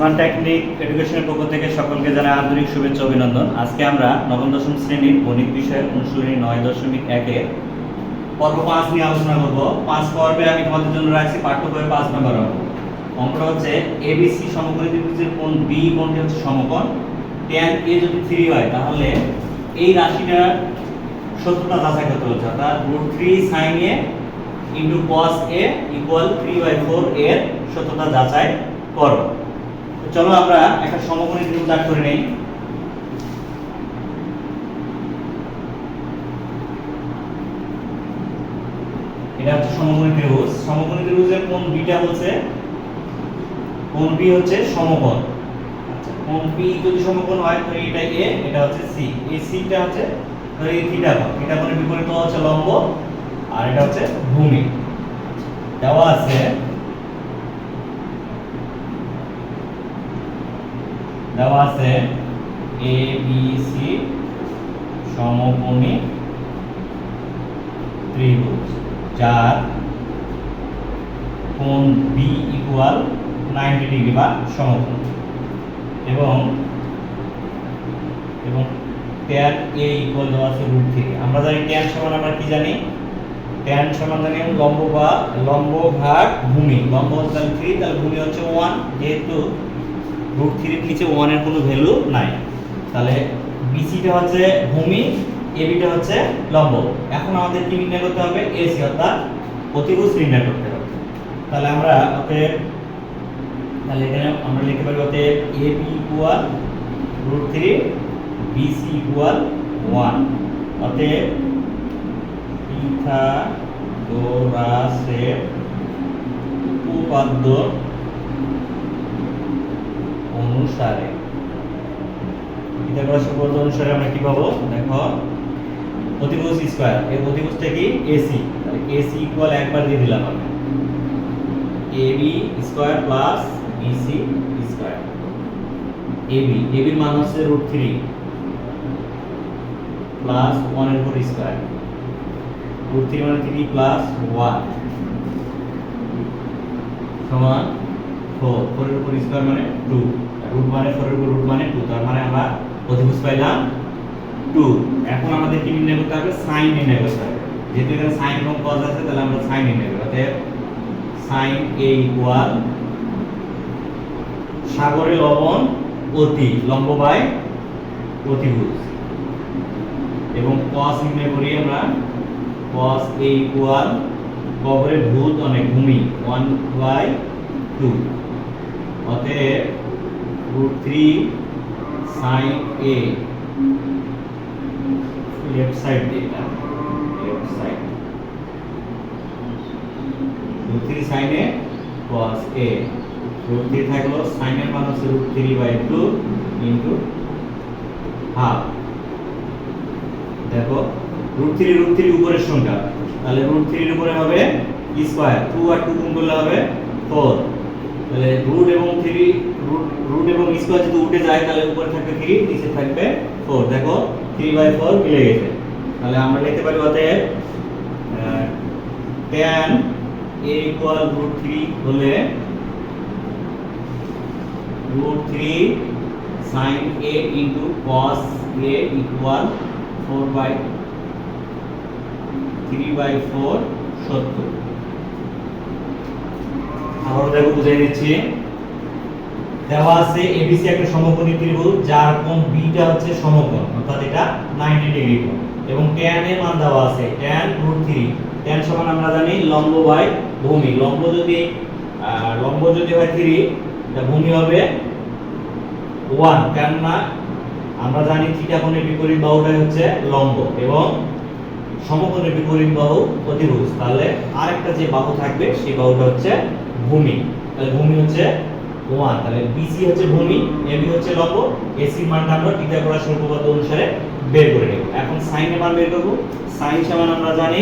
Smart technique এডুকেশনের পক্ষ থেকে সকলকে জানাই আন্তরিক শুভেচ্ছা অভিনন্দন। আজকে আমরা নবম, দশম শ্রেণির গণিত বিষয়ের অনুশীলনী নয় দশমিক একের পর্ব পাঁচ নিয়ে আলোচনা করব। পাঁচ পর্বে আমি তোমাদের জন্য রাখছি পাঠ্য বইয়ের পাঁচ নম্বর অঙ্ক। অঙ্কটা হচ্ছে এবিসি সমকোণী ত্রিভুজের কোণ বি কোণটি হচ্ছে সমকোণ? ট্যান এ যদি থ্রি হয়, তাহলে এই রাশিটার সত্যতা যাচাই করতে হচ্ছে অর্থাৎ root three sine A into cos A equal three by four এর সত্যতা যাচাই করো। চলো আমরা একটা সমকোণী ত্রিভুজ দাগ করে নেই। এটা হচ্ছে সমকোণী ত্রিভুজ। সমকোণী ত্রিভুজের কোণ বিটা হচ্ছে, কোণ বি হচ্ছে সমকোণ। আচ্ছা কোণ বি যদি সমকোণ হয়, তাহলে এটা এ এটা হচ্ছে সি এই সিটা হচ্ছে ধরে এই থিটা কোণ। থিটা কোণের বিপরীত হচ্ছে লম্ব, আর এটা হচ্ছে ভূমি। দেওয়া আছে দেওয়া আছে এ বি সি সমকোণী ত্রিভুজ, যার কোণ বি ইকুয়াল নাইনটি ডিগ্রি বা সমকোণ এবং এবং ট্যান এ ইকুয়াল দেওয়া আছে রুট থেকে। আমরা জানি ট্যান সমান আমরা কি জানি? ট্যান সমান জানি লম্ব বা লম্ব ভাগ ভূমি। লম্ব হচ্ছে থ্রি তাহলে ভূমি হচ্ছে ওয়ান যেহেতু রুট থ্রির নিচে ওয়ানের কোনো ভ্যালু নাই। তাহলে বিসিটা হচ্ছে ভূমি এবিটা হচ্ছে লম্ব। এখন আমাদের কি নির্ণয় করতে হবে এসি অর্থাৎ প্রতিভুজ নির্ণয় করতে হবে। তাহলে আমরা অতএব তাহলে এখানে আমরা লিখতে পারি অতএব A B equal root three BC equal one অতএব পিথাগোরাসের উপপাদ্য অনুসারে। পিথাগোরাসের উপপাদ্য অনুসারে আমরা কি পাবো? দেখো প্রতিভুজ স্কয়ার। এর প্রতিভুজটা কি এসি তাহলে এসি ইকুয়াল একবার দিয়ে দিলাম আমি AB square plus BC square. AB এবির মান হচ্ছে রুট থ্রি প্লাস ওয়ানের উপর স্কয়ার। রুট থ্রি মানে থ্রি প্লাস ওয়ান সমান ফোর ফোরের উপর স্কয়ার মানে টু রুট মানে ফোরের উপর রুট মানে টু তার মানে আমরা প্রতিভুজ পাইলাম টু এখন আমাদের কি নির্ণয় করতে হবে? সাইন নির্ণয় করতে হবে। যেহেতু এখানে সাইন এবং কজ আছে, তাহলে আমরা সাইন নির্ণয় করব। অতএব সাইন এ ইকুয়াল সাগরে লবণ অতি, লম্ব বাই অতিভুজ। এবং cos নির্ণয় করি আমরা। cos a ইকুয়াল গহরে ভূত অনেক ভূমি 1 বাই 2 অতএব root three sine A left side দিয়ে লেফট সাইড রুট থ্রি সাইনে cos a. রুট থ্রি থাকল সাইনের মান হচ্ছে root three by two into half দেখো রুট থ্রি রুট থ্রি উপরের সংখ্যা। তাহলে রুট থ্রির উপরে হবে স্কোয়ার টু আর টু গুণ করলে হবে ফোর তাহলে রুট এবং থ্রি রুট এবং স্কোয়ার যদি উঠে যায়, তাহলে উপরে থাকবে থ্রি নিচে থাকবে ফোর দেখো থ্রি বাই ফোর মিলে গেছে। তাহলে আমরা লিখতে পারি অতএব tan A equal root three হলে root three sine A into cos A equal four by three by four সত্তর। আবার দেখো বুঝাই দিচ্ছি। দেওয়া আছে এবিসি একটা সমকোণী ত্রিভুজ, যার কোণ বিটা হচ্ছে সমকোণ, অর্থাৎ এটা 90 ডিগ্রি কোণ। এবং tan এর মান দেওয়া আছে tan √3 tan সমান আমরা জানি লম্ব বাই ভূমি। লম্ব যদি লম্ব যদি হয় 3 এটা ভূমি হবে 1 কেননা আমরা জানি থিটা কোণের বিপরীত বাহুটাই হচ্ছে লম্ব এবং সমকোণের বিপরীত বাহু অতিভুজ। তাহলে আরেকটা যে বাহু থাকবে, সেই বাহুটা হচ্ছে ভূমি। তাহলে ভূমি হচ্ছে ওয়ান তাহলে বিসি হচ্ছে ভূমি এবি হচ্ছে লম্ব এসির মানটা আমরা পিথাগোরাস উপপাদ্য অনুসারে বের করে নেব। এখন সাইনের মান বের করব। সাইন সমান আমরা জানি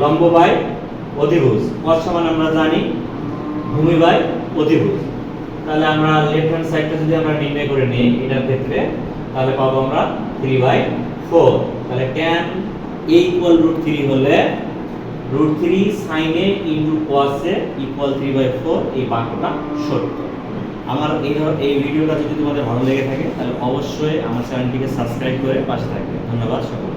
লম্ব বাই অতিভুজ cos সমান আমরা জানি ভূমি বাই অতিভুজ তাহলে আমরা লেফট হ্যান্ড সাইডটা যদি আমরা নির্ণয় করে নিই এটার ক্ষেত্রে, তাহলে পাবো আমরা 3 বাই 4 তাহলে tan a equal root three হলে root three sine A into cos A equal three by four এই বাক্যটা সত্য। আমার এই এই ভিডিওটা যদি তোমাদের ভালো লেগে থাকে, তাহলে অবশ্যই আমার চ্যানেলটিকে সাবস্ক্রাইব করে পাশে থাকবে। ধন্যবাদ সকলকে।